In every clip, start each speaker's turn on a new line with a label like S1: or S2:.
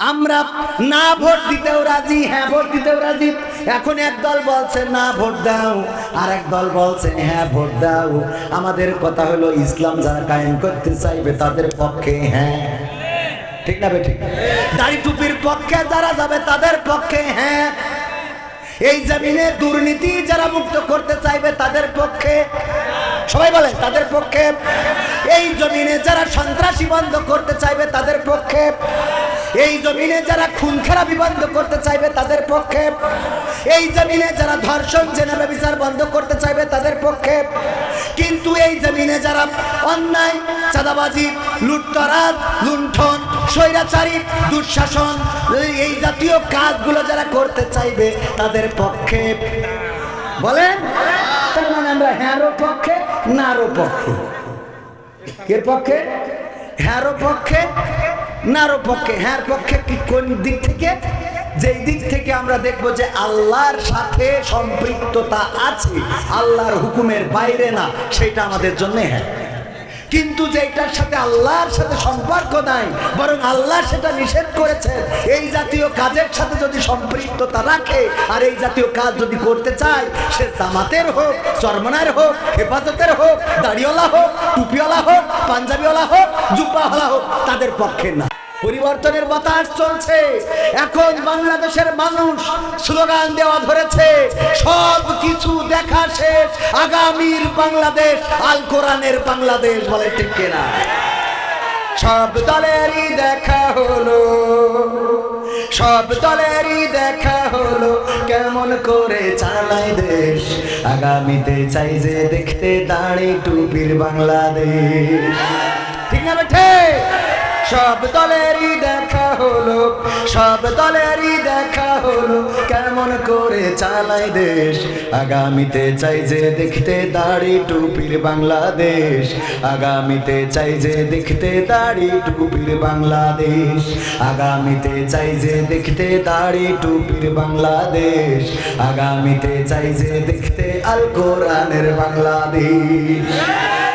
S1: আমরা না ভোট দিতেও রাজি হ্যাঁ ভোট দিতেও রাজি। এখন এক দল বলছে, না, ভোট দাও। আর এক দল বলছে হ্যাঁ ভোট দাও। আমাদের কথা হলো, ইসলাম যারা কায়েম করতে চাইবে তাদের পক্ষে হ্যাঁ। ঠিক না বে ঠিক দাড়ি টুপির পক্ষে যারা যাবে তাদের পক্ষে হ্যাঁ। এই জমিনে দুর্নীতি যারা মুক্ত করতে চাইবে তাদের পক্ষে, সবাই বলে, তাদের পক্ষে। এই জমিনে যারা সন্ত্রাসী বন্ধ করতে চাইবে তাদের পক্ষে। এই জমিনে যারা খুন খারাপি বন্ধ করতে চাইবে তাদের পক্ষে, এই জমিনে যারা ধর্ষণ, জেনাবে বিচার বন্ধ করতে চাইবে তাদের পক্ষে। কিন্তু এই জমিনে যারা অন্যায়, চাঁদাবাজি, লুটতরাজ, লুণ্ঠন, স্বৈরাচারী, দুঃশাসন, এই জাতীয় কাজগুলো যারা করতে চাইবে তাদের পক্ষে। বলেন? তার মানে আমরা হ্যারো পক্ষে, নারো পক্ষে। কে পক্ষে? হ্যারো পক্ষে নারো পক্ষে, হ্যার পক্ষে কি কোন দিক থেকে? যেই দিক থেকে আমরা দেখব যে আল্লাহর সাথে সম্পৃক্ততা আছে, আল্লাহর হুকুমের বাইরে না, সেটা আমাদের জন্য হ্যাঁ। কিন্তু যেটার সাথে আল্লাহর সাথে সম্পর্ক নাই, বরং আল্লাহ সেটা নিষেধ করেছেন, এই জাতীয় কাজের সাথে যদি সম্পৃক্ততা রাখে, আর এই জাতীয় কাজ যদি করতে চায়, সে জামাতের হোক, চরমনার হোক, হেফাজতের হোক, দাড়িওয়ালা হোক, টুপিওয়ালা হোক, পাঞ্জাবিওয়ালা হোক, জুব্বাওয়ালা হোক, তাদের পক্ষে না। পরিবর্তনের বাতাস চলছে। এখন বাংলাদেশের মানুষ স্লোগান দেওয়া ধরেছে, সব কিছু দেখা শেষ, আগামীর বাংলাদেশ, আল কোরআনের বাংলাদেশ বলে ঠিক কিনা? সব দলেরই দেখা হলো, সব দলেরই দেখা হলো, কেমন করে চালায় দেশ? আগামীতে চাই যে দেখতে দাঁড়ি টুপির বাংলাদেশ। ঠিক না সব দলেরই দেখা হলো, সব দলেরই দেখা হলো। কেমন করে চালায় দেশ? আগামীতে চাই যে দেখতে দাড়ি টুপির বাংলাদেশ। আগামীতে চাই যে দেখতে দাড়ি টুপির বাংলাদেশ। আগামীতে চাই যে দেখতে দাড়ি টুপির বাংলাদেশ। আগামীতে চাই যে দেখতে আল কোরআনের বাংলাদেশ।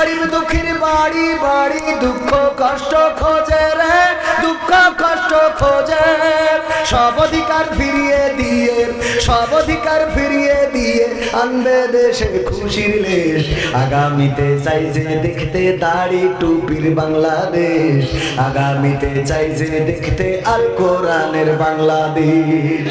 S1: গরিব দুঃখীর বাড়ি বাড়ি দুঃখ কষ্ট খোঁজে রে, দুঃখ কষ্ট খোঁজে। সব অধিকার ফিরিয়ে দিয়ে, সব অধিকার ফিরিয়ে দিয়ে আনবে দেশে খুশির লেশ। আগামীতে চাই যে দেখতে দাড়ি টুপির বাংলাদেশ। আগামীতে চাই যে দেখতে আল কোরআনের বাংলাদেশ।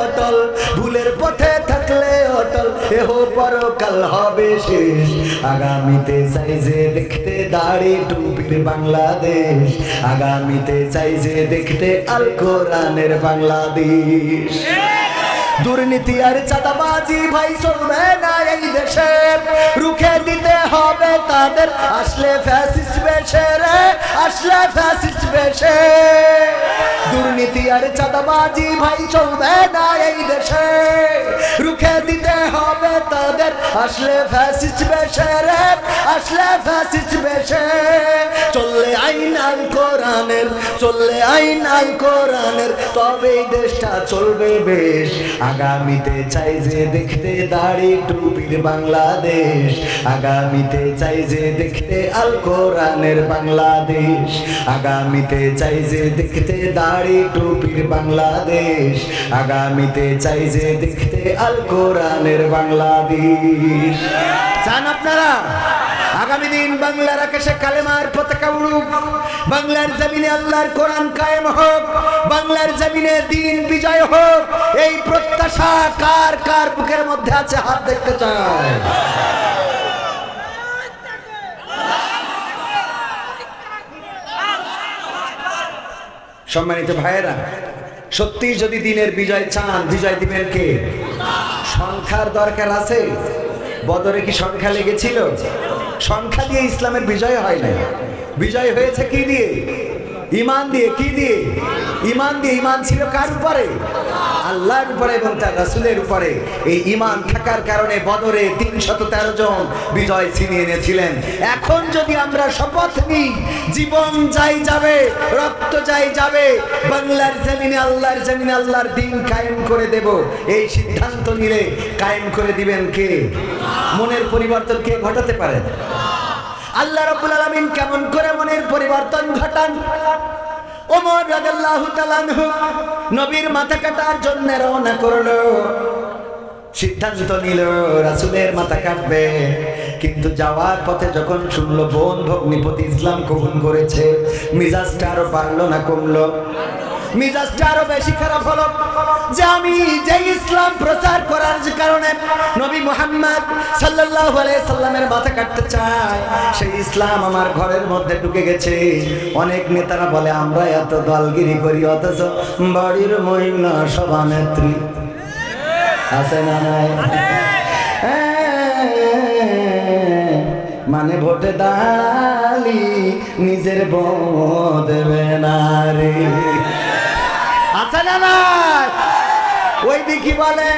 S1: পরকাল হবে শেষ। আগামীতে চাই যে দেখতে দাড়ি টুপির বাংলাদেশ। আগামীতে চাই যে দেখতে আল কোরআনের বাংলাদেশ। দুর্নীতি আর চাঁদাবাজি ভাই চলবে না এই দেশে। রুখে দিতে হবে তাদের। আসলে ফ্যাসিস্ট বেছে রে, আসলে ফ্যাসিস্ট বেছে দুর্নীতি আর চাঁদাবাজি ভাই চলবে না এই দেশে। রুখে দিতে হবে তাদের। আসলে ফ্যাসিস্ট বেছে রে, আসলে ফ্যাসিস্ট বেশে। চললে আইন আল কোরআনের, চললে আইন আল কোরআনের তবে দেশটা চলবে বেশ। আগামীতে চাই যে দেখতে দাড়ি টুপির বাংলাদেশ। আগামীতে চাই যে দেখতে আল কোরআনের বাংলাদেশ। আগামীতে চাই যে দেখতে দাড়ি টুপির বাংলাদেশ। আগামীতে চাই যে দেখতে আল কোরআনের বাংলাদেশ। চান আপনারা? আগামী দিন বাংলার আকাশে কালেমার পতাকা উড়ুক। বাংলার জমিনে আল্লাহর কোরআন কায়েম হোক। বাংলার জমিনে দিন বিজয় হোক। এই প্রত্যাশা কার কার বুকের মধ্যে আছে হাত দেখতে চায় সম্মানিত ভাইয়েরা, সত্যি যদি দিনের বিজয় চান, বিজয় দিবেন কে? সংখ্যার দরকার আছে। বদরে কি সংখ্যা লেগেছিল? সংখ্যা দিয়ে ইসলামের বিজয় হয় না বিজয় হয়েছে কি দিয়ে? ইমান দিয়ে কি দিয়ে? ইমান দিয়ে ইমান ছিল কার উপরে? আল্লাহর উপরে এবং তার রাসুলের উপরে। এই ইমান থাকার কারণে বদরে তিনশত তেরো জন বিজয় ছিনিয়ে এনেছিলেন। এখন যদি আমরা শপথ নিই, জীবন যাই যাবে, রক্ত যাই যাবে, বাংলার জমিনে আল্লাহর জমিনে আল্লাহর দিন কায়েম করে দেব, এই সিদ্ধান্ত নিলে কায়েম করে দিবেন কে? মনের পরিবর্তন কে ঘটাতে পারেন? আল্লাহ রাব্বুল আলামিন কেমন করে মনের পরিবর্তন ঘটান? ওমর রাদিয়াল্লাহু তাআলা আনহু নবীর মাথা কাটার জন্য রওনা করল। সিদ্ধান্ত নিল, রাসূলের মাথা কাটবে। কিন্তু যাওয়ার পথে যখন শুনলো, বোন ভগ্নিপতি ইসলাম কবুল করেছে, মিজাজটা আরও বাড়লো না কমলো? মিজাজটা আরও বেশি খারাপ হলো যে আমি যে ইসলাম প্রচার করার যে কারণে নবী মুহাম্মদ আলাইহি সাল্লামের মাথা কাটতে চাই সেই ইসলাম আমার ঘরের মধ্যে ঢুকে গেছে। অনেক নেতারা বলে, আমরা এত দলগিরি করি, অথচ বাড়ির মহিলা সভানেত্রী আছে না নাই? মানে ভোটে দাঁড়ালি নিজের বউ দেবে না রে। আছে না নাই? ওই দিকে বলে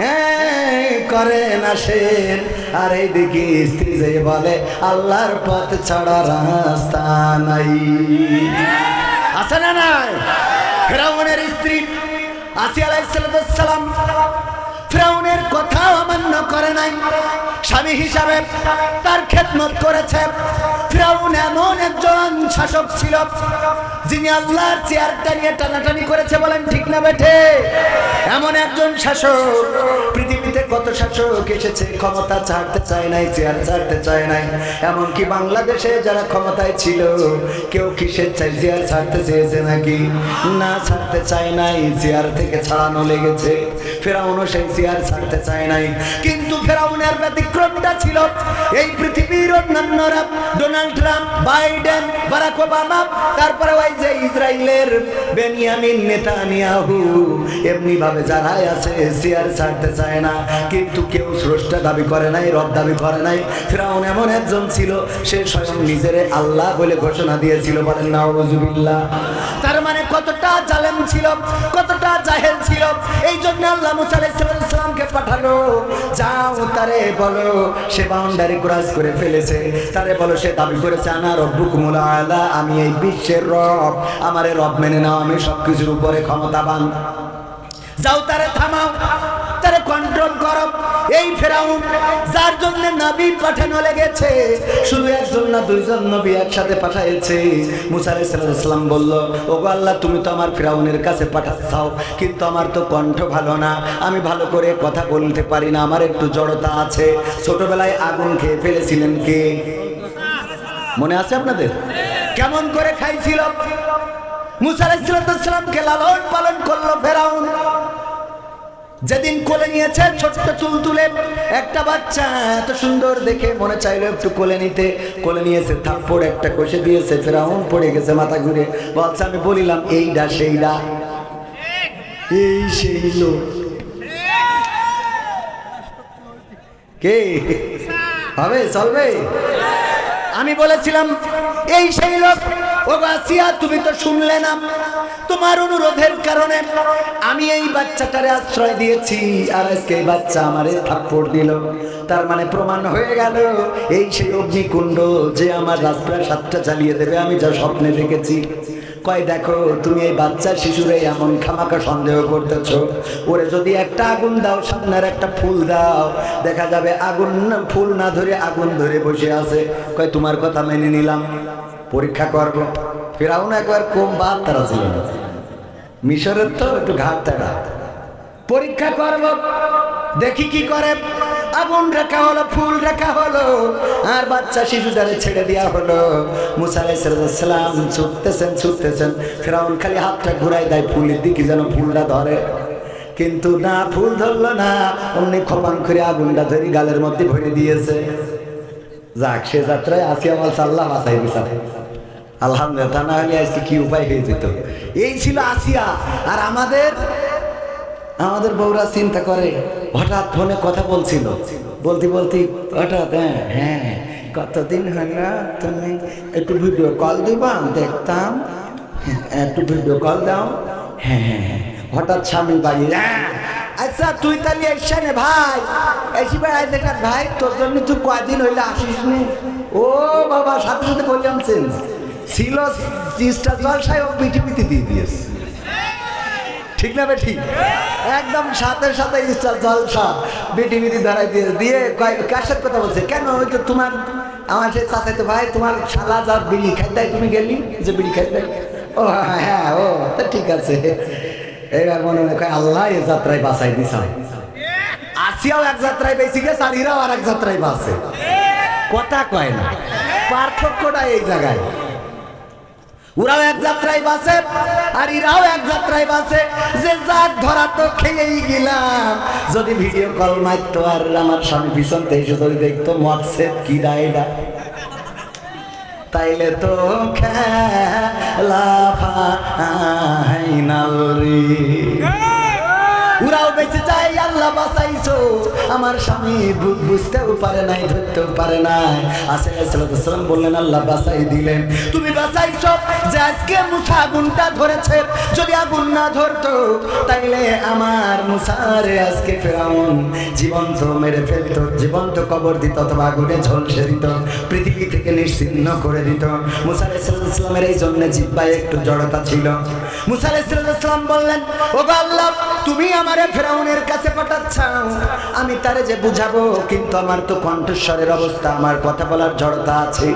S1: হ্যাঁ না সেন আর এই দিকে স্ত্রী যে বলে, আল্লাহর পথ ছাড়া রাস্তা নাই। আছে না নাই? ফেরাউনের স্ত্রী আসিয়া আলাইসালাম ফেরাউনের কথা অমান্য করে নাই। স্বামী হিসাবে তার খেদমত করেছে। ফ্রাউন এমন একজন শাসক ছিল, যিনি আল্লাহর চেয়ার টানিয়ে টানাটানি করেছে বলেন ঠিক না বেঠে? এমন একজন শাসক পৃথিবীতে কত শাসক এসেছে, ক্ষমতা ছাড়তে চায় নাই চেয়ার ছাড়তে চায় নাই। এমনকি বাংলাদেশে যারা ক্ষমতায় ছিল, কেউ কি স্বেচ্ছায় চেয়ার ছাড়তে চেয়েছে নাকি? না ছাড়তে চায় নাই চেয়ার থেকে ছাড়ানো লেগেছে। ফেরাউনও সেই চেয়ার ছাড়তে চায় নাই। কিন্তু ফেরাউনের ব্যতিক্রমটা ছিল। এই পৃথিবীর অন্যান্যরা, Donald Trump, Biden, Barack Obama, তারপরে ওই যে ইসরায়েলের বেনিয়ামিন নেতানিয়াহু এমনি ভাবে যারাই আছে চেয়ার ছাড়তে চায় না। কিন্তু কেউ স্রষ্টা দাবি করে নাই, রব দাবি করে নাই। ফেরাউন এমন একজন ছিল, সে স্বয়ং নিজের আল্লাহ বলে ঘোষণা দিয়েছিল বলেন, নাউজুবিল্লাহ। তার মানে কতটা জালেম ছিল, কতটা জাহেল ছিল, এই জন্য আল্লাহ মুসা আলাইহিস সালামকে পাঠালো, যাও তারে বলো সে বাউন্ডারি ক্রস করে ফেলেছে। তারে বলো, সে দাবি করেছে, আনা রব্বুকুমুল আলা, আমি এই বিশ্বের রব। আমারে রব মেনে নাও, আমি সবকিছুর উপরে ক্ষমতাবান। যাও তারে থামাও, তারে কন্ট্রোল করো। এই ফেরাউন, যার জন্য নবী পাঠানো লেগেছে, শুধু একজন না, দুইজন নবী একসাথে পাঠাইছে। মুসা আলাইসালাম বলল, ওগো আল্লাহ, তুমি তো আমার ফেরাউনের কাছে পাঠাচ্ছাও, কিন্তু আমার তো কণ্ঠ ভালো না। আমি ভালো করে কথা বলতে পারি না, আমার একটু জড়তা আছে। ছোটবেলায় আগুন খেয়ে ফেলেছিলেন কে? মনে আছে আপনাদের? কেমন করে খাইছিল? মুসা আলাইসালামকে লালন পালন করল ফেরাউন? যেদিন কোলে নিয়েছে ছোট্ট চুল তুলে একটা বাচ্চা এত সুন্দর দেখে মনে চাইলো একটু কোলে নিতে। কোলে নিয়েছে থাপ্পড় একটা কষে দিয়েছে, ফেরাউন পড়ে গেছে মাথা ঘুরে। বলছে, আমি বলিলাম এই এইডা সেইডা। এই সেই লোক। কে? হবে, চলবে? আমি বলেছিলাম, এই সেই লোক। ও তুমি তো শুনলে না। তোমার অনুরোধের কারণে আমি এই আশ্রয় দিয়েছি, আর আজকে বাচ্চা আমারে তার মানে প্রমাণ হয়ে গেল, এই অগ্নিকুণ্ড যে আমার সাতটা চালিয়ে দেবে, আমি যা স্বপ্নে দেখেছি। কয়, দেখো, তুমি এই বাচ্চা শিশুরে এমন খামাকা সন্দেহ করতেছ। ওরে যদি একটা আগুন দাও, সামনের একটা ফুল দাও, দেখা যাবে আগুন, ফুল না ধরে আগুন ধরে বসে আছে। কয়, তোমার কথা মেনে নিলাম। পরীক্ষা করব ফেরাউন একবার কম বাদ তারা ছিল? মিশরের তো একটু ঘাট তারা। পরীক্ষা করব দেখি কি করে। আগুন রাখা হলো, ফুল রাখা হলো, আর বাচ্চা শিশু শিশুটারে ছেড়ে দেওয়া হলো। মুসা আলাইসালাম ছুটতেছেন ছুটতেছেন। ফেরাউন খালি হাতটা ঘুরাই দেয়, ফুলের দিকে যেন ফুলটা ধরে। কিন্তু না, ফুল ধরলো না, অমনি খপান করে আগুনটা ধরে গালের মধ্যে ভরে দিয়েছে। যাক, সে যাত্রায় আসিয়া বলছে, আল্লাহ বাসাই দিছে। আলহামদুলিল্লাহ, তা না হলে আজকে কি উপায় হয়ে যেত? এই ছিল আসিয়া। আর আমাদের আমাদের বউরা চিন্তা করে, হঠাৎ ফোনে কথা বলছিল। বলতে বলতে হঠাৎ হ্যাঁ হ্যাঁ কতদিন হলো তুমি একটু ভিডিও কল দিবা? দেখতাম, একটু ভিডিও কল দাও। হ্যাঁ হ্যাঁ হ্যাঁ হঠাৎ স্বামী বাড়ি হ্যাঁ আচ্ছা তুই তাহলে এসে নে ভাই। এসি বেড়াই দেখার ভাই, তোর জন্য তুই কয়দিন হইলে আসিস নি ও বাবা, সাথে সাথে বললাম চেঞ্জ ছিল চিজটা জলসায় ও পিটি দিয়ে দিয়েছে। ঠিক না ঠিক? একদম সাথে সাথে ইস্টার জলসা বিটি বিটি ধরাই দিয়ে দিয়ে কার সাথে কথা বলছে? কেন? ওই তো তোমার আমার সে চাচাইতো ভাই, তোমার শালা যা বিড়ি খাইতে তুমি গেলি? যে বিড়ি খাইতে ও হ্যাঁ ও, তা ঠিক আছে। এবার মনে মনে আল্লাহ, এ যাত্রায় বাঁচাই দিস আসিয়াও এক যাত্রায় বেশি গেছে, আর ইরাও আর এক যাত্রায় বাসে কথা কয় না। পার্থক্যটা এই জায়গায়। ওরাও এক যাত্রায় বাসে আর এরাও এক যাত্রায় বাসে। যে যাক ধরা তো খেয়েই গেলাম। যদি ভিডিও কল মারতো আর আমার স্বামী পিছন থেকে এসে যদি দেখতো হোয়াটসঅ্যাপ কি ডায়ডা তাইলে তো খেলা রে। উড়াও বেঁচে যায় আল্লাহ বাঁচাইছো। আমার স্বামী বুঝতেও পারে নাই, ধরতেও পারে নাই। আসে সালাম বললেন, আল্লাহ বাসাই দিলেন। তুমি বাঁচাইছো যে আজকে মুসা আগুনটা ধরেছে। যদি আগুন না ধরতো, তাইলে আমার মুসারে আজকে ফেরাউন জীবন্ত মেরে ফেলতো, জীবন্ত কবর দিত অথবা আগুনে ঝলসে দিত, পৃথিবী থেকে নিশ্চিহ্ন করে দিত। মুসা ইসলামের এই জন্য জিব্বায় একটু জড়তা ছিল। মুসা ইসলাম বললেন ও আল্লাহ তুমি আমারে ফেরাউনের কাছে পাঠাচ্ছ আমি তারে যে বুঝাবো, কিন্তু আমার তো কণ্ঠস্বরের অবস্থা, আমার কথা বলার জড়তা আছে।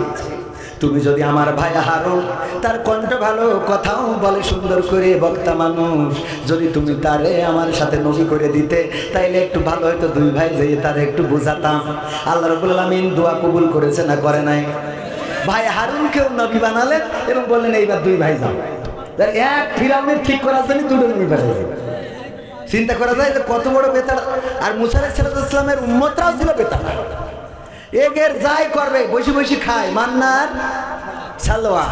S1: তুমি যদি আমার ভাই হারো তার কণ্ঠ ভালো, কথাও বলে সুন্দর করে বক্তা মানুষ। যদি তুমি তারে আমার সাথে নবী করে দিতে, তাইলে একটু ভালো হয়তো দুই ভাই যেয়ে তারে একটু বোঝাতাম। আল্লাহ রবুল আলমিন দোয়া কবুল করেছে না করে নাই? ভাই হারুনকেও নবী বানালেন এবং বললেন, এইবার দুই ভাই যাও। এক ফিরাউনের ঠিক করার জন্য দুটো নবী পাঠাইছে। চিন্তা করা যায় যে কত বড় বেতার। আর মুসার ইসলামের উম্মতরাও ছিল বেতার। এগের যাই করবে, বসে বসে খায়। মান্নার সালোয়া।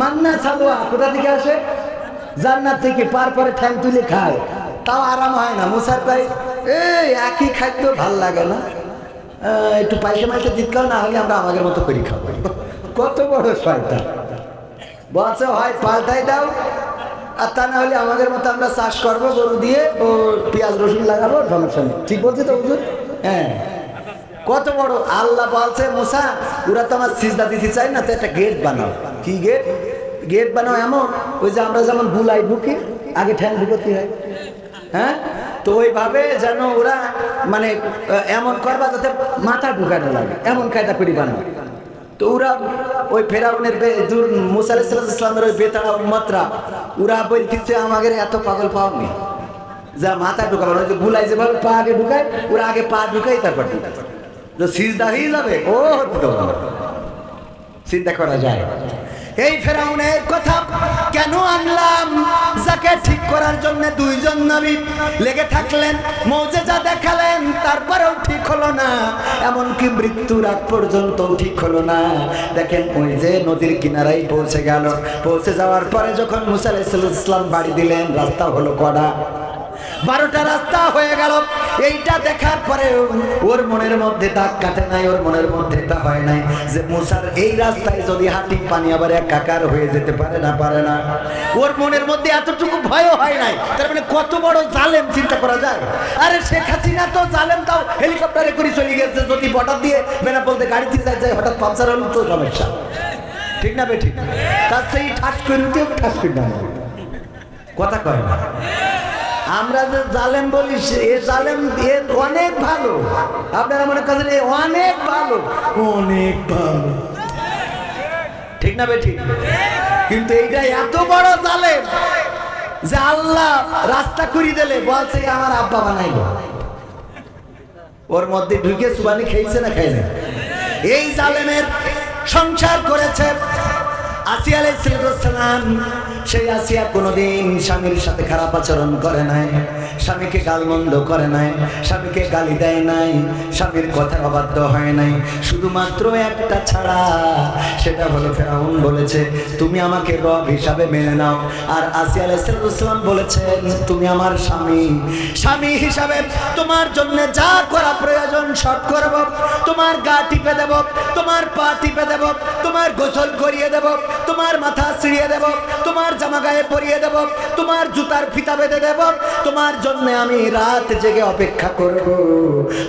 S1: মান্না সালোয়া, কোথা থেকে আসে? জান্নাত থেকে পার পরে ঠ্যাং তুলে খায়। তাও আরাম হয় না। মুসার ভাই এই, একই খাদ্য, ভালো লাগে না। একটু পয়সা মাইসা দিতে না হলে আমরা আমাদের মতো করি খাব। কত বড় শয়তান। বলছে, হয় পাল্টাই দাও আর তা না হলে আমাদের মতো আমরা চাষ করব, গরু দিয়ে, ও পেঁয়াজ, রসুন লাগাবো সমস্যা ঠিক বলছি তো হুজুর? হ্যাঁ। কত বড়? আল্লাহ বলছে, মুসা, ওরা তো আমার সিজদা দিতে চাই না, তো একটা গেট বানাও। কি গেট? গেট বানাও এমন, ওই যে আমরা যেমন বুলাই ঢুকি, আগে ঠ্যাং ঢুকতে হয়। হ্যাঁ? তো ওইভাবে যেন ওরা মানে এমন করবা যাতে মাথা ঢুকানো লাগে, এমন কায়দা করি বানাও। তো ওরা ওই ফেরাউনের মুসা ইসলামের ওই বেতারা উম্মতরা ওরা বলতেছে, আমাদের এত পাগল পাওনি। যা মাথা ঢুকাবো ওই যে ভুলাই যেভাবে পা আগে ঢুকায়, ওরা আগে পা ঢুকাই তারপর ঢুকায়। তো সিজদা হয়ে যাবে। ও হতে চিন্তা করা যায়। এই ফেরাউনের কথা কেন আনলাম? যাকে ঠিক করার জন্য দুইজন নবী লেগে থাকলেন, মৌজেজা দেখালেন, তারপরেও ঠিক হলো না। এমনকি মৃত্যুর আগ পর্যন্ত ঠিক হলো না। দেখেন ওই যে নদীর কিনারায় পৌঁছে গেল। পৌঁছে যাওয়ার পরে যখন মুসা আলাইহিস ইসলাম বাড়ি দিলেন, রাস্তা হলো কড়া। বারোটা রাস্তা হয়ে গেল। এইটা দেখার পরে ওর মনের মধ্যে দাগ কাটে নাই, ওর মনের মধ্যে তা হয় নাই যে মুসার এই রাস্তায় যদি হাঁটি পানি আবার একাকার হয়ে যেতে পারে না পারে না। ওর মনের মধ্যে এতটুকু ভয়ও হয় নাই, তার মানে কত বড় জালেম চিন্তা করা যায়। আরে শেখ হাসিনা তো জালেম, তাও হেলিকপ্টারে করে চলে গেছে, যদি বটার দিয়ে বেনা বলতে গাড়ি থেকে যায় যায় হঠাৎ পাংচার হলো তো সমস্যা। ঠিক না বে, ঠিক তার সেই ঠাস করে ঠাস করে না। কথা কয় না। আমরা যে জালেম বলি এ জালেম এ অনেক ভালো। আপনারা মনে করেন এ অনেক ভালো। অনেক ভালো। ঠিক না বেঠিক কিন্তু এইটা এত বড় জালেম যে আল্লাহ রাস্তা করি দিলে বলছে আমার আব্বা বানাইল। ওর মধ্যে ঢুকে সুবানি খেয়েছে না খাইছে এই জালেমের সংসার করেছে। আসিয়া আলাইহিস সালাম সেই আসিয়া কোনোদিন স্বামীর সাথে খারাপ আচরণ করে নাই। স্বামীকে গালমন্দ করে নাই, স্বামীকে গালি দেয় নাই, স্বামীর কথা অবাধ্য হয় নাই। শুধুমাত্র একটা ছাড়া, সেটা হলো ফেরাউন বলেছে, তুমি আমাকে রব হিসাবে মেনে নাও। আর আসিয়া আলাইসালাম বলেছেন তুমি আমার স্বামী। স্বামী হিসাবে তোমার জন্য যা করা প্রয়োজন সব করব। তোমার গা টিপে দেব, তোমার পা টিপে দেব, তোমার গোসল করিয়ে দেব, তোমার মাথা ছিঁড়িয়ে দেব, তোমার জামা গায়ে পরিয়ে দেব, তোমার জুতার ফিতা বেঁধে দেব, তোমার জন্য আমি রাত জেগে অপেক্ষা করব।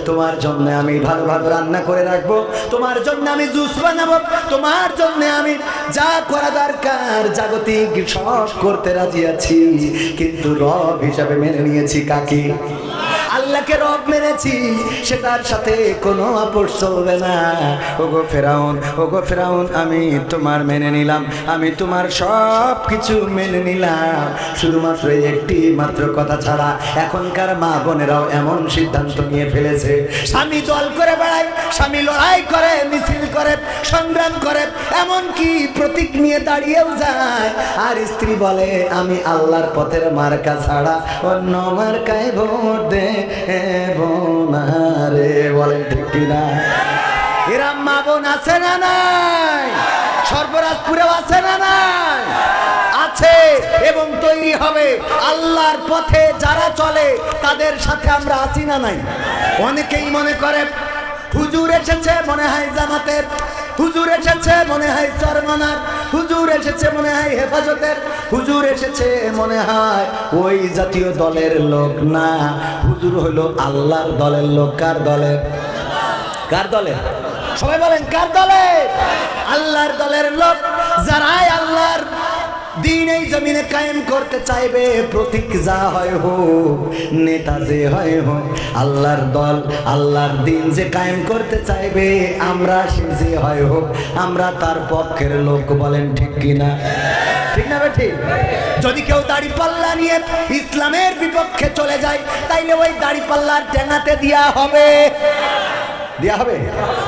S1: তোমার জন্য আমি ভালো ভালো রান্না করে রাখব। তোমার জন্য আমি জুস বানাবো। তোমার জন্য আমি যা করা দরকার জাগতিক সব করতে রাজি আছি। কিন্তু রব হিসাবে মেনে নিয়েছি কাকি। আল্লাহকে রব মেনেছি সেটার সাথে কোনো আপোষ চলবে না। ওগো ফেরাউন ওগো ফেরাউন, আমি তোমার মেনে নিলাম, আমি তোমার সব কিছু মেনে নিলাম। শুধুমাত্র একটি মাত্র কথা ছাড়া এখনকার মা বোনেরাও এমন সিদ্ধান্ত নিয়ে ফেলেছে। স্বামী দল করে বেড়ায়, স্বামী লড়াই করে, মিছিল করে, সংগ্রাম করে এমন কি প্রতীক নিয়ে দাঁড়িয়েও যায়। আর স্ত্রী বলে, আমি আল্লাহর পথের মার্কা ছাড়া অন্য মার্কায় ভোট দে রে বলেন ঠিক কিনা? এরাম মা বোন আছে না নাই? সর্বরাজপুরেও আছে না নাই? আছে এবং তৈরি হবে। আল্লাহর পথে যারা চলে, তাদের সাথে আমরা আছি না নাই? অনেকেই মনে করে হুজুর এসেছে, মনে হয় জামাতের। হুজুর এসেছে, মনে হয় চরমানার। হুজুর এসেছে, মনে হয় হেফাজতের। হুজুর এসেছে, মনে হয় ওই জাতীয় দলের লোক না। হুজুর হলো আল্লাহর দলের লোক। কার দলের কার দলের সবাই বলেন, কার দলের আল্লাহর দলের লোক। যারাই আল্লাহর দিন এই জমিনে কায়েম করতে চাইবে। প্রতীক যা হয় হোক, নেতা যে হয় হোক, আল্লাহর দল, আল্লাহর দিন যে কায়েম করতে চাইবে, আমরা সে যে হয় হোক, আমরা তার পক্ষের লোক বলেন ঠিক কিনা? ঠিক না ঠিক যদি কেউ দাড়ি পাল্লা নিয়ে ইসলামের বিপক্ষে চলে যায়, তাইলে ওই দাড়ি পাল্লার টেঙাতে দেওয়া হবে। দেওয়া হবে।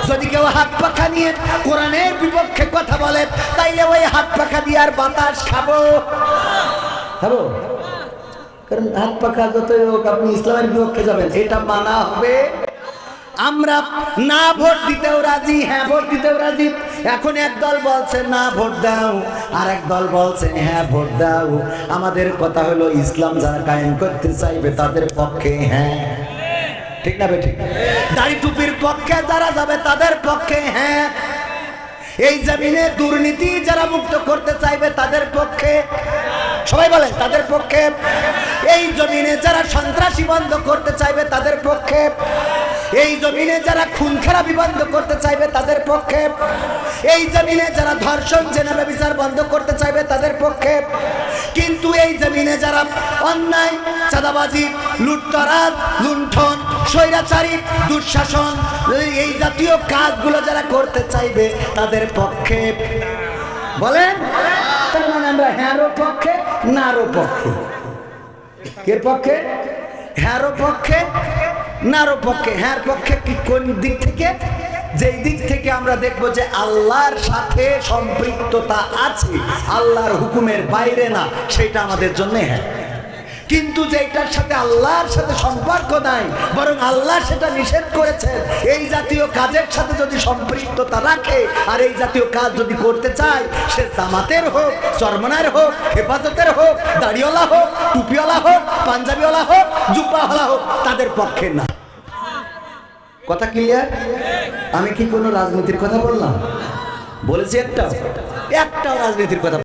S1: যদি কেউ হাত পাখা নিয়ে কোরআনের বিপক্ষে কথা বলে, তাইলে ওই হাত পাখা দিয়ে আর বাতাস খাব। খাব? কারণ হাত পাখা যতই হোক, আপনি ইসলামের বিপক্ষে যাবেন, এটা মানা হবে। আমরা না ভোট দিতেও রাজি হ্যাঁ ভোট দিতেও রাজি। এখন এক দল বলছে, না ভোট দাও। আর এক দল বলছে হ্যাঁ ভোট দাও। আমাদের কথা হলো, ইসলাম যারা কায়েম করতে চাইবে, তাদের পক্ষে হ্যাঁ। ঠিক না বেঠিক দাড়ি টুপির পক্ষে যারা যাবে তাদের পক্ষে হ্যাঁ। এই জমিনে দুর্নীতি যারা মুক্ত করতে চাইবে তাদের পক্ষে, সবাই বলে তাদের পক্ষে। এই জমিনে যারা সন্ত্রাসী বন্ধ করতে চাইবে তাদের পক্ষে। এই জমিনে যারা খুন খারাপি বন্ধ করতে চাইবে, তাদের পক্ষে। এই জমিনে যারা ধর্ষণ, জেনাবে বিচার বন্ধ করতে চাইবে, তাদের পক্ষে। কিন্তু এই জমিনে যারা অন্যায়, চাঁদাবাজি, লুটতরাজ, লুণ্ঠন, স্বৈরাচারী, দুঃশাসন, এই জাতীয় কাজগুলো যারা করতে চাইবে, তাদের পক্ষে। বলেন? তার মানে আমরা হ্যারো পক্ষে, নারো পক্ষে। কে পক্ষে? হ্যারো পক্ষে নারো পক্ষে হ্যাঁ পক্ষে কি কোন দিক থেকে? যেই দিক থেকে আমরা দেখব যে আল্লাহর সাথে সম্পৃক্ততা আছে, আল্লাহর হুকুমের বাইরে না, সেটা আমাদের জন্য হ্যাঁ। কিন্তু যেটার সাথে আল্লাহর সাথে সম্পর্ক নাই, বরং আল্লাহ সেটা নিষেধ করেছেন, এই জাতীয় কাজের সাথে যদি সম্পৃক্ততা রাখে, আর এই জাতীয় কাজ যদি করতে চায়, সে জামাতের হোক, চরমনার হোক, হেফাজতের হোক, দাড়িওয়ালা হোক, টুপিওয়ালা হোক, পাঞ্জাবিওয়ালা হোক, জুব্বাওয়ালা হোক, তাদের পক্ষে না। কথা ক্লিয়ার আমি কি কোনো রাজনীতির কথা বললাম? বলেছি একটা। একটা রাজনীতির কথা